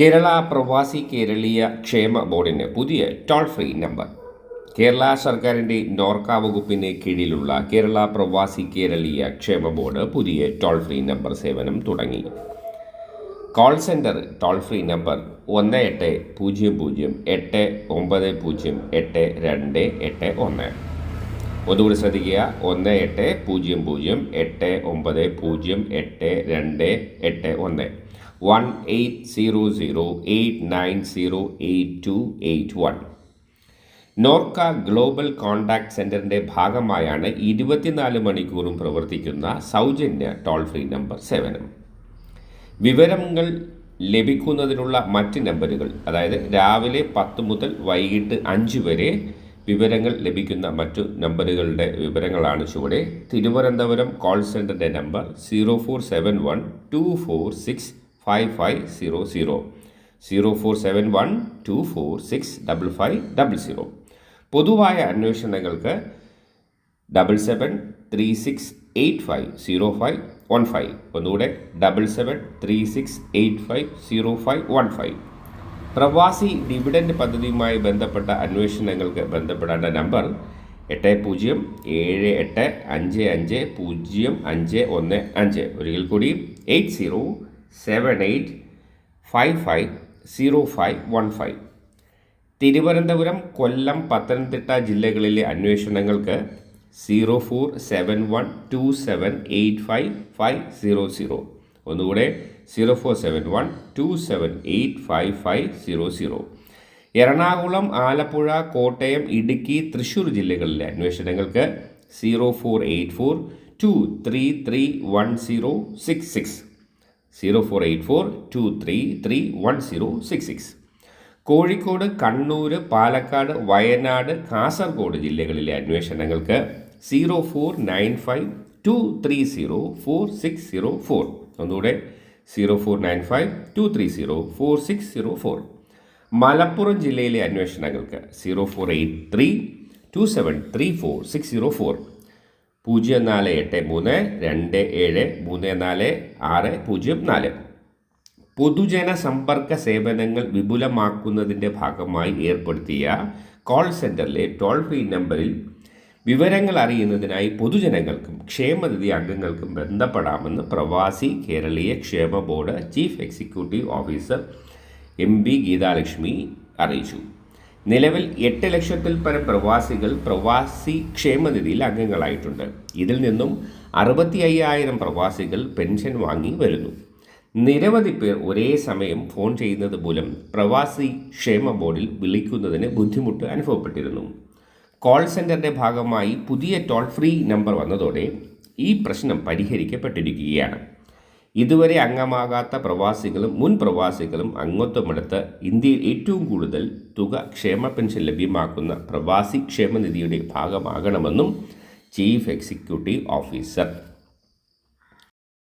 കേരള പ്രവാസി കേരളീയ ക്ഷേമ ബോർഡിന് പുതിയ ടോൾ ഫ്രീ നമ്പർ. കേരള സർക്കാരിന്റെ നോർക്ക വകുപ്പിന് കീഴിലുള്ള കേരള പ്രവാസി കേരളീയ ക്ഷേമ ബോർഡ് പുതിയ ടോൾ ഫ്രീ നമ്പർ സേവനം തുടങ്ങി. Call centre toll free number ഒന്ന് എട്ട് പൂജ്യം പൂജ്യം എട്ട് ഒമ്പത് പൂജ്യം എട്ട് രണ്ട് എട്ട് ഒന്ന്. ഒന്നുകൂടി ശ്രദ്ധിക്കുക. ഒന്ന് എട്ട് പൂജ്യം പൂജ്യം എട്ട് ഒമ്പത് പൂജ്യം എട്ട് രണ്ട് എട്ട് ഒന്ന്. One eight zero zero eight nine zero eight two eight one Norka global contact സെന്ററിന്റെ ഭാഗമായാണ് ഇരുപത്തിനാല് മണിക്കൂറും പ്രവർത്തിക്കുന്ന സൗജന്യ ടോൾ ഫ്രീ നമ്പർ സേവനം വിവരങ്ങൾ ലഭിക്കുന്നതിനുള്ള മറ്റ് നമ്പറുകൾ അതായത് രാവിലെ പത്ത് മുതൽ വൈകിട്ട് അഞ്ച് വരെ വിവരങ്ങൾ ലഭിക്കുന്ന മറ്റു നമ്പറുകളുടെ വിവരങ്ങളാണ് ചുവടെ. തിരുവനന്തപുരം കോൾ സെന്ററിന്റെ number zero four seven one two four six five five zero zero zero four seven one two four six double five double zero പൊതുവായ അന്വേഷണങ്ങൾക്ക് double seven three six eight five zero five one five ഒന്നുകൂടെ double seven three six eight five zero five one five Pravasi dividend പദ്ധതിയുമായി ബന്ധപ്പെട്ട അന്വേഷണങ്ങൾക്ക് ബന്ധപ്പെടേണ്ട number എട്ട് പൂജ്യം ഏഴ് എട്ട് അഞ്ച് അഞ്ച് പൂജ്യം അഞ്ച് ഒന്ന് അഞ്ച്. ഒരിക്കൽ കൂടി eight zero seven eight five five zero five one five Thiruvananthapuram Kollam Pathanamthitta ജില്ലകളിലെ അന്വേഷണങ്ങൾക്ക് zero four seven one two seven eight five five zero zero ഒന്നുകൂടെ zero four seven one two seven eight five five zero zero Ernakulam Alappuzha Kottayam Idukki Thrissur ജില്ലകളിലെ അന്വേഷണങ്ങൾക്ക് zero four eight four two three three one zero six six zero four eight four two three three one zero six six Kozhikode Kannur Palakkad Wayanad Kasaragod ജില്ലകളിലെ അന്വേഷണങ്ങൾക്ക് zero four nine five two three zero four six zero four ഒന്നുകൂടെ zero four nine five two three zero four six zero four Malappuram ജില്ലയിലെ അന്വേഷണങ്ങൾക്ക് zero four eight three two seven three four six zero four പൂജ്യം നാല് എട്ട് മൂന്ന് രണ്ട് ഏഴ് മൂന്ന് നാല് ആറ് പൂജ്യം നാല്. പൊതുജന സമ്പർക്ക സേവനങ്ങൾ വിപുലമാക്കുന്നതിന്റെ ഭാഗമായി ഏർപ്പെടുത്തിയ കോൾ സെന്ററിലെ ടോൾ ഫ്രീ നമ്പറിൽ വിവരങ്ങൾ അറിയുന്നതിനായി പൊതുജനങ്ങൾക്കും ക്ഷേമനിധി അംഗങ്ങൾക്കും ബന്ധപ്പെടാമെന്ന് Pravasi Keraleeya Kshema board chief executive officer M P Geethalakshmi അറിയിച്ചു. നിലവിൽ എട്ട് ലക്ഷത്തിൽ പരം പ്രവാസികൾ പ്രവാസി ക്ഷേമനിധിയിൽ അംഗങ്ങളായിട്ടുണ്ട്. ഇതിൽ നിന്നും അറുപത്തി അയ്യായിരം പ്രവാസികൾ പെൻഷൻ വാങ്ങി വരുന്നു. നിരവധി പേർ ഒരേ സമയം ഫോൺ ചെയ്യുന്നത് മൂലം പ്രവാസി ക്ഷേമ ബോർഡിൽ വിളിക്കുന്നതിന് ബുദ്ധിമുട്ട് അനുഭവപ്പെട്ടിരുന്നു. കോൾ സെന്ററിന്റെ ഭാഗമായി പുതിയ ടോൾ ഫ്രീ നമ്പർ വന്നതോടെ ഈ പ്രശ്നം പരിഹരിക്കപ്പെട്ടിരിക്കുകയാണ്. ഇതുവരെ അംഗമാകാത്ത പ്രവാസികളും മുൻ പ്രവാസികളും അംഗത്വമെടുത്ത് ഇന്ത്യയിൽ ഏറ്റവും കൂടുതൽ തുക ക്ഷേമ പെൻഷൻ ലഭ്യമാക്കുന്ന പ്രവാസി ക്ഷേമനിധിയുടെ ഭാഗമാകണമെന്നും ചീഫ് എക്സിക്യൂട്ടീവ് ഓഫീസർ